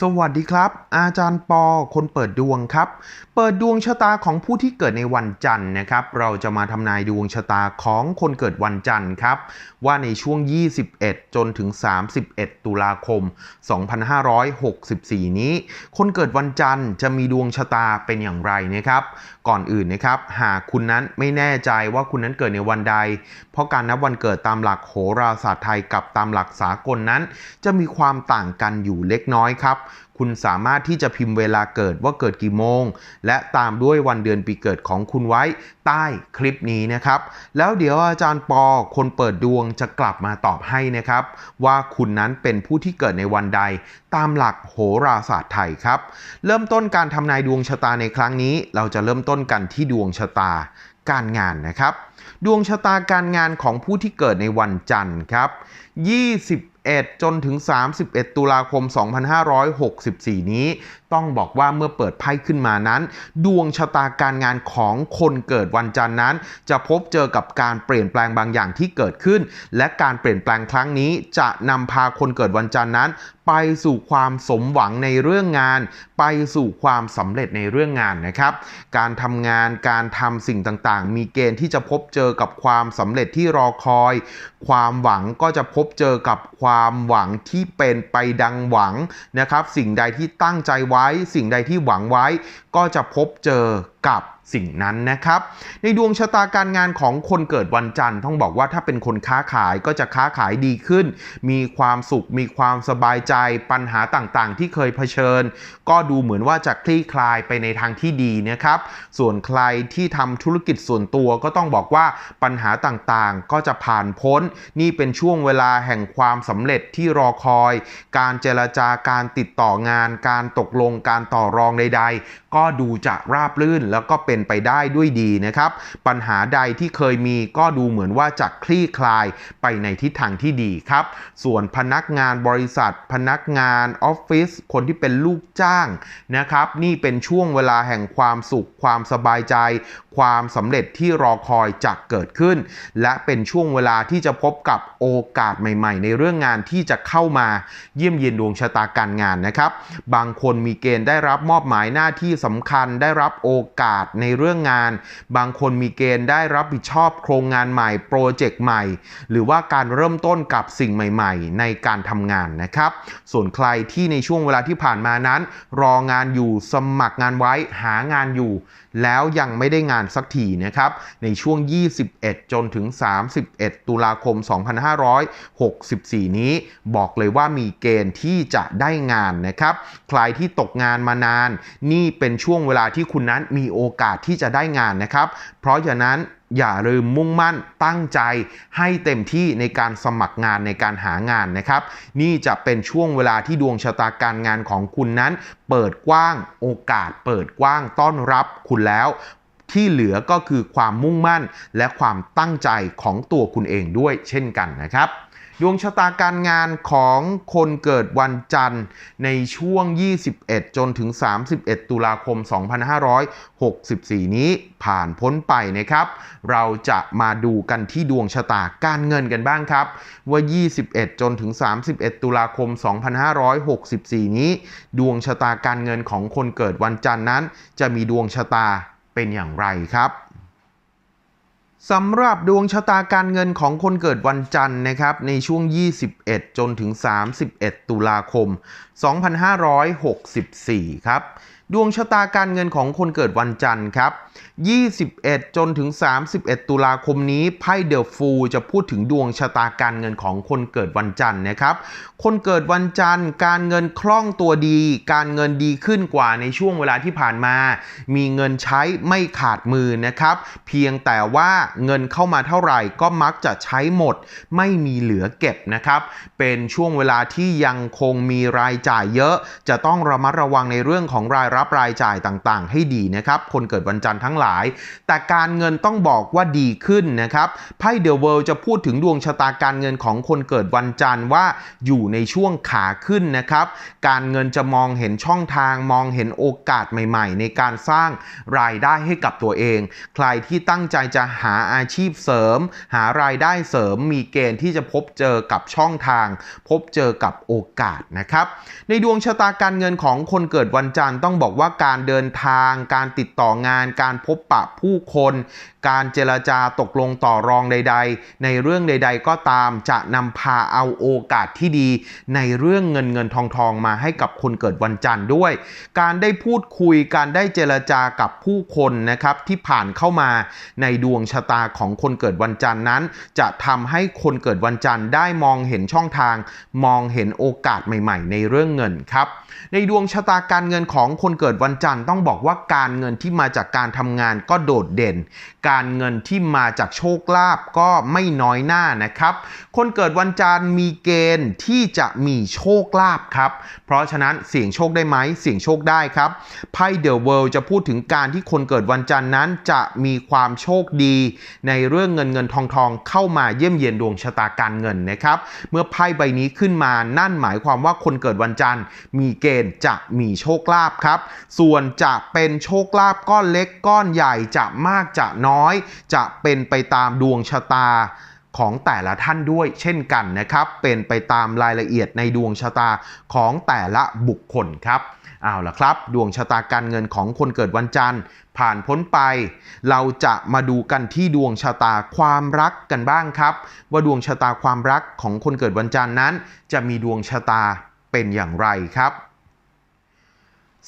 สวัสดีครับ อาจารย์ปอคนเปิดดวงครับ เปิดดวงชะตาของผู้ที่เกิดในวันจันทร์นะครับ เราจะมาทำนายดวงชะตาของคนเกิดวันจันทร์ครับ ว่าในช่วง 21 จนถึง 31 ตุลาคม 2564 นี้ คนเกิดวันจันทร์จะมีดวงชะตาเป็นอย่างไรนะครับ ก่อนอื่นนะครับ หากคุณนั้นไม่แน่ใจว่าคุณนั้นเกิดในวันใด เพราะการนับวันเกิดตามหลักโหราศาสตร์ไทยกับตามหลักสากลนั้น จะมีความต่างกันอยู่เล็กน้อยครับ คุณสามารถที่จะพิมพ์เวลาเกิดว่าเกิดกี่โมง และตามด้วยวันเดือนปีเกิดของคุณไว้ใต้คลิปนี้นะครับ แล้วเดี๋ยวอาจารย์ปอคนเปิดดวงจะกลับมาตอบให้นะครับ ว่าคุณนั้นเป็นผู้ที่เกิดในวันใด ตามหลักโหราศาสตร์ไทยครับ เริ่มต้นการทำนายดวงชะตาในครั้งนี้ เราจะเริ่มต้นกันที่ดวงชะตาการงานนะครับ ดวงชะตาการงานของผู้ที่เกิดในวันจันทร์ครับ 21จนถึง 31 ตุลาคม 2564 นี้ ต้องบอกว่าเมื่อเปิดไพ่ขึ้นมานั้น ดวงชะตาการงานของคนเกิดวันจันทร์นั้น จะพบเจอกับการเปลี่ยนแปลงบางอย่างที่เกิดขึ้น และการเปลี่ยนแปลงครั้งนี้ จะนำพาคนเกิดวันจันทร์นั้น ไปสู่ความสมหวังในเรื่องงาน ไปสู่ความสำเร็จในเรื่องงานนะครับ การทำงานการทำสิ่งต่างๆ มีเกณฑ์ที่จะพบเจอกับความสำเร็จที่รอคอย ความหวังก็จะพบเจอกับความความหวังที่เป็นไปดังหวังนะครับ สิ่งใดที่ตั้งใจไว้ สิ่งใดที่หวังไว้ ก็จะพบเจอกับ สิ่งนั้นนะครับ ในดวงชะตาการงานของคนเกิดวันจันทร์ต้องบอกว่าถ้าเป็นคนค้าขายก็จะค้าขายดีขึ้น มีความสุข มีความสบายใจ ปัญหาต่างๆ ที่เคยเผชิญ ก็ดูเหมือนว่าจะคลี่คลายไปในทางที่ดีนะครับ ส่วนใครที่ทำธุรกิจส่วนตัวก็ต้องบอกว่าปัญหาต่างๆ ก็จะผ่านพ้น นี่เป็นช่วงเวลาแห่งความสำเร็จที่รอคอย การเจรจาการติดต่องาน การตกลงการต่อรองใด ๆ ก็ดูจะราบรื่นแล้วก็เป็นไปได้ด้วยดีนะครับ ปัญหาใดที่เคยมีก็ดูเหมือนว่าจะคลี่คลายไปในทิศทางที่ดีครับ ส่วนพนักงานบริษัท พนักงานออฟฟิศคนที่เป็นลูกจ้างนะครับ นี่เป็นช่วงเวลาแห่งความสุข ความสบายใจ ความสำเร็จที่รอคอยจะเกิดขึ้น และเป็นช่วงเวลาที่จะพบกับโอกาสใหม่ ๆ ในเรื่องงานที่จะเข้ามาเยี่ยมเยียนดวงชะตาการงานนะครับ บางคนมีเกณฑ์ได้รับมอบหมายหน้าที่สำคัญได้รับโอกาสในเรื่องงาน บางคนมีเกณฑ์ได้รับผิดชอบโครงงานใหม่โปรเจกต์ใหม่ หรือว่าการเริ่มต้นกับสิ่งใหม่ๆ ในการทำงานนะครับ ส่วนใครที่ในช่วงเวลาที่ผ่านมานั้น รองานอยู่สมัครงานไว้หางานอยู่ แล้วยังไม่ได้งานสักทีนะครับ ในช่วง 21 จนถึง 31 ตุลาคม 2564 นี้ บอกเลยว่ามีเกณฑ์ที่จะได้งานนะครับ ใครที่ตกงานมานาน นี่เป็นช่วงเวลาที่คุณนั้นมีโอกาาสที่จะได้งานนะครับ เพราะฉะนั้นอย่าลืมมุ่งมั่นตั้งใจให้เต็มที่ในการสมัครงานในการหางานนะครับ นี่จะเป็นช่วงเวลาที่ดวงชะตาการงานของคุณนั้น เปิดกว้างโอกาส เปิดกว้างต้อนรับคุณแล้วที่เหลือก็คือความมุ่งมั่นและความตั้งใจของตัวคุณเองด้วยเช่นกันนะครับ ดวงชะตาการงานของคนเกิดวันจันทร์ในช่วง 21 จนถึง 31 ตุลาคม 2564 นี้ผ่านพ้นไปนะครับ เราจะมาดูกันที่ดวงชะตาการเงินกันบ้างครับ ว่า 21 จนถึง 31 ตุลาคม 2564 นี้ ดวงชะตาการเงินของคนเกิดวันจันทร์นั้น จะมีดวงชะตาเป็นอย่างไรครับ สำหรับดวงชะตาการเงินของคนเกิดวันจันทร์นะครับในช่วง 21 จนถึง 31 ตุลาคม 2564 ครับ ดวงชะตาการเงินของคนเกิดวันจันทร์ครับ 21 จนถึง 31 ตุลาคมนี้ไพ่เดอะฟูจะพูดถึงดวงชะตาการเงินของคนเกิดวันจันทร์นะครับ คนเกิดวันจันทร์ การเงินคล่องตัวดี การเงินดีขึ้นกว่าในช่วงเวลาที่ผ่านมา มีเงินใช้ไม่ขาดมือนะครับ เพียงแต่ว่าเงินเข้ามาเท่าไหร่ก็มักจะใช้หมด ไม่มีเหลือเก็บนะครับ เป็นช่วงเวลาที่ยังคงมีรายจ่ายเยอะ จะต้องระมัดระวังในเรื่องของรายรับรายจ่ายต่างๆ ให้ดีนะครับ คนเกิดวันจันทร์ทั้งหลาย แต่การเงินต้องบอกว่าดีขึ้นนะครับไพ่เดอะเวิลด์จะพูดถึงดวงชะตาการเงินของคนเกิดวันจันทร์ว่าอยู่ในช่วงขาขึ้นนะครับ การเงินจะมองเห็นช่องทางมองเห็นโอกาสใหม่ ๆ ในการสร้างรายได้ให้กับตัวเอง ใครที่ตั้งใจจะหาอาชีพเสริม หารายได้เสริมมีเกณฑ์ที่จะพบเจอกับช่องทาง พบเจอกับโอกาสนะครับ ในดวงชะตาการเงินของคนเกิดวันจันทร์ต้องบอกว่าการเดินทาง การติดต่องาน การพบปะผู้คน การเจรจาตกลงต่อรองใด ๆ ในเรื่องใด ๆ ก็ตามจะนำพาเอาโอกาสที่ดี ในเรื่องเงินเงินทองทองมาให้กับคนเกิดวันจันทร์ด้วย การได้พูดคุยการได้เจรจากับผู้คนนะครับที่ผ่านเข้ามาในดวงชะตาของคนเกิดวันจันทร์นั้น จะทำให้คนเกิดวันจันทร์ได้มองเห็นช่องทาง มองเห็นโอกาสใหม่ ๆ ในเรื่องเงินครับ ในดวงชะตาการเงินของคนเกิดวันจันทร์ต้องบอกว่าการเงินที่มาจากการทำงานก็โดดเด่นการการเงินที่มาจากโชคลาภก็ไม่น้อยหน้านะครับ คนเกิดวันจันทร์มีเกณฑ์ที่จะมีโชคลาภครับ เพราะฉะนั้นเสี่ยงโชคได้ไหมเสี่ยงโชคได้ครับไพ่เดอะเวิลด์จะพูดถึงการที่คนเกิดวันจันทร์นั้นจะมีความโชคดี ในเรื่องเงินเงินทองทองเข้ามาเยี่ยมเยียนดวงชะตาการเงินนะครับ เมื่อไพ่ใบนี้ขึ้นมานั่นหมายความว่าคนเกิดวันจันทร์ มีเกณฑ์จะมีโชคลาภครับ ส่วนจะเป็นโชคลาภก้อนเล็กก้อนใหญ่จะมากจะน้อยจะเป็นไปตามดวงชะตาของแต่ละท่านด้วยเช่นกันนะครับ เป็นไปตามรายละเอียดในดวงชะตาของแต่ละบุคคลครับเอาละครับ ดวงชะตาการเงินของคนเกิดวันจันทร์ ผ่านพ้นไป เราจะมาดูกันที่ดวงชะตาความรักกันบ้างครับ ว่าดวงชะตาความรักของคนเกิดวันจันทร์นั้น จะมีดวงชะตาเป็นอย่างไรครับ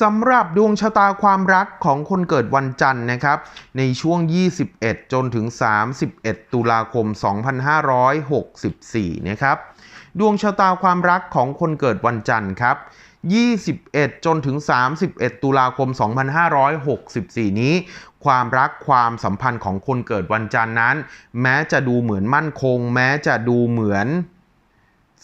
สำหรับดวงชะตาความรักของคนเกิดวันจันทร์นะครับ ในช่วง 21 จนถึง 31 ตุลาคม 2564 นะครับ ดวงชะตาความรักของคนเกิดวันจันทร์ครับ 21 จนถึง 31 ตุลาคม 2564 นี้ ความรักความสัมพันธ์ของคนเกิดวันจันทร์นั้น แม้จะดูเหมือนมั่นคง แม้จะดูเหมือน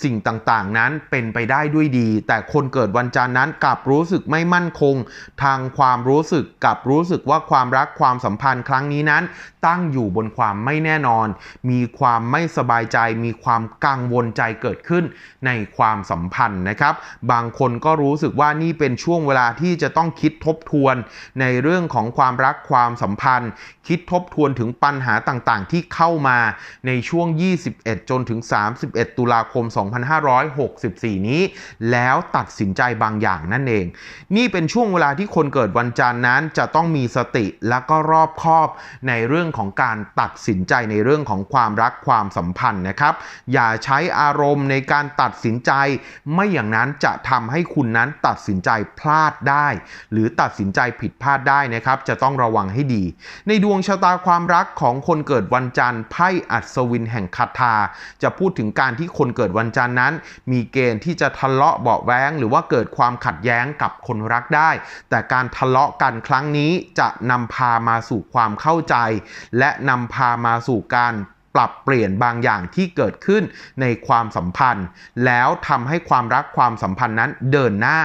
สิ่งต่างๆ นั้นเป็นไปได้ด้วยดี แต่คนเกิดวันจันทร์นั้นกลับรู้สึกไม่มั่นคง ทางความรู้สึกกลับรู้สึกว่าความรักความสัมพันธ์ครั้งนี้นั้น ตั้งอยู่บนความไม่แน่นอน มีความไม่สบายใจ มีความกังวลใจเกิดขึ้นในความสัมพันธ์นะครับ บางคนก็รู้สึกว่านี่เป็นช่วงเวลาที่จะต้องคิดทบทวน ในเรื่องของความรักความสัมพันธ์ คิดทบทวนถึงปัญหาต่างๆ ที่เข้ามาในช่วง 21 จนถึง 31 ตุลาคม2564 นี้ แล้วตัดสินใจบางอย่างนั่นเอง นี่เป็นช่วงเวลาที่คนเกิดวันจันทร์นั้นจะต้องมีสติและก็รอบคอบในเรื่องของการตัดสินใจในเรื่องของความรักความสัมพันธ์นะครับ อย่าใช้อารมณ์ในการตัดสินใจ ไม่อย่างนั้นจะทำให้คุณนั้นตัดสินใจพลาดได้ หรือตัดสินใจผิดพลาดได้นะครับ จะต้องระวังให้ดี ในดวงชะตาความรักของคนเกิดวันจันทร์ไพ่อัศวินแห่งคาถาจะพูดถึงการที่คนเกิดวันจันทร์นั้น มีเกณฑ์ที่จะทะเลาะเบาแว้ง หรือว่าเกิดความขัดแย้งกับคนรักได้ แต่การทะเลาะกันครั้งนี้จะนำพามาสู่ความเข้าใจ และนำพามาสู่การปรับเปลี่ยนบางอย่างที่เกิดขึ้นในความสัมพันธ์ แล้วทำให้ความรักความสัมพันธ์นั้นเดินหน้า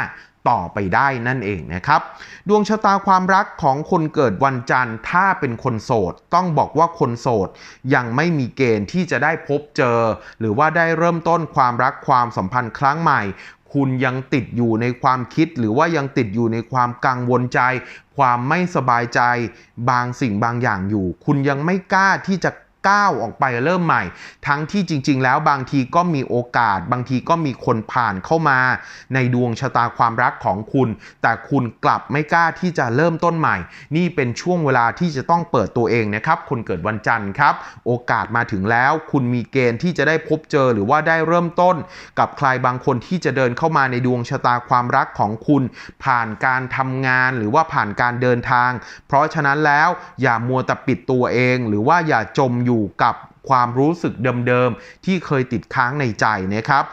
ต่อไปได้นั่นเองนะครับ ดวงชะตาความรักของคนเกิดวันจันทร์ถ้าเป็นคนโสด ต้องบอกว่าคนโสด ยังไม่มีเกณฑ์ที่จะได้พบเจอ หรือว่าได้เริ่มต้นความรักความสัมพันธ์ครั้งใหม่ คุณยังติดอยู่ในความคิด หรือว่ายังติดอยู่ในความกังวลใจ ความไม่สบายใจ บางสิ่งบางอย่างอยู่ คุณยังไม่กล้าที่จะ ก้าวออกไปเริ่มใหม่ ทั้งที่จริง ๆ แล้วบางทีก็มีโอกาส บางทีก็มีคนผ่านเข้ามา ในดวงชะตาความรักของคุณ แต่คุณกลับไม่กล้าที่จะเริ่มต้นใหม่ นี่เป็นช่วงเวลาที่จะต้องเปิดตัวเองนะครับ คนเกิดวันจันทร์ครับ โอกาสมาถึงแล้ว คุณมีเกณฑ์ที่จะได้พบเจอหรือว่าได้เริ่มต้น กับใครบางคนที่จะเดินเข้ามาในดวงชะตาความรักของคุณ ผ่านการทำงานหรือว่าผ่านการเดินทาง เพราะฉะนั้นแล้วอย่ามัวแต่ปิดตัวเอง หรือว่าอย่าจมอยู่อยู่กับความรู้สึกเดิมๆ ที่เคยติดค้างในใจนะครับ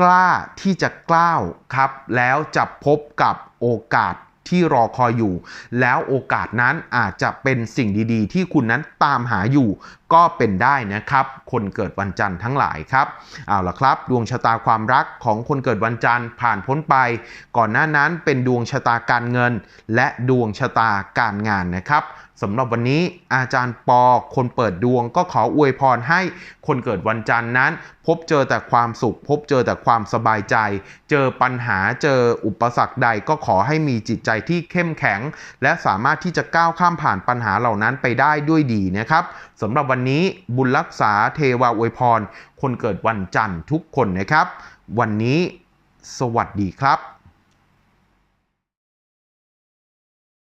กล้าที่จะกล้าวครับ แล้วจะพบกับโอกาสที่รอคอยอยู่ แล้วโอกาสนั้นอาจจะเป็นสิ่งดีๆ ที่คุณนั้นตามหาอยู่ก็เป็นได้นะครับ คนเกิดวันจันทร์ทั้งหลายครับเอาละครับ ดวงชะตาความรักของคนเกิดวันจันทร์ผ่านพ้นไป ก่อนหน้านั้นเป็นดวงชะตาการเงิน และดวงชะตาการงานนะครับสำหรับวันนี้อาจารย์ปอคนเปิดดวงก็ขออวยพรให้คนเกิดวันจันทร์นั้น พบเจอแต่ความสุข พบเจอแต่ความสบายใจ เจอปัญหาเจออุปสรรคใดก็ขอให้มีจิตใจที่เข้มแข็ง และสามารถที่จะก้าวข้ามผ่านปัญหาเหล่านั้นไปได้ด้วยดีนะครับสำหรับวันนี้บุญรักษาเทวาอวยพร คนเกิดวันจันทร์ทุกคนนะครับ วันนี้สวัสดีครับ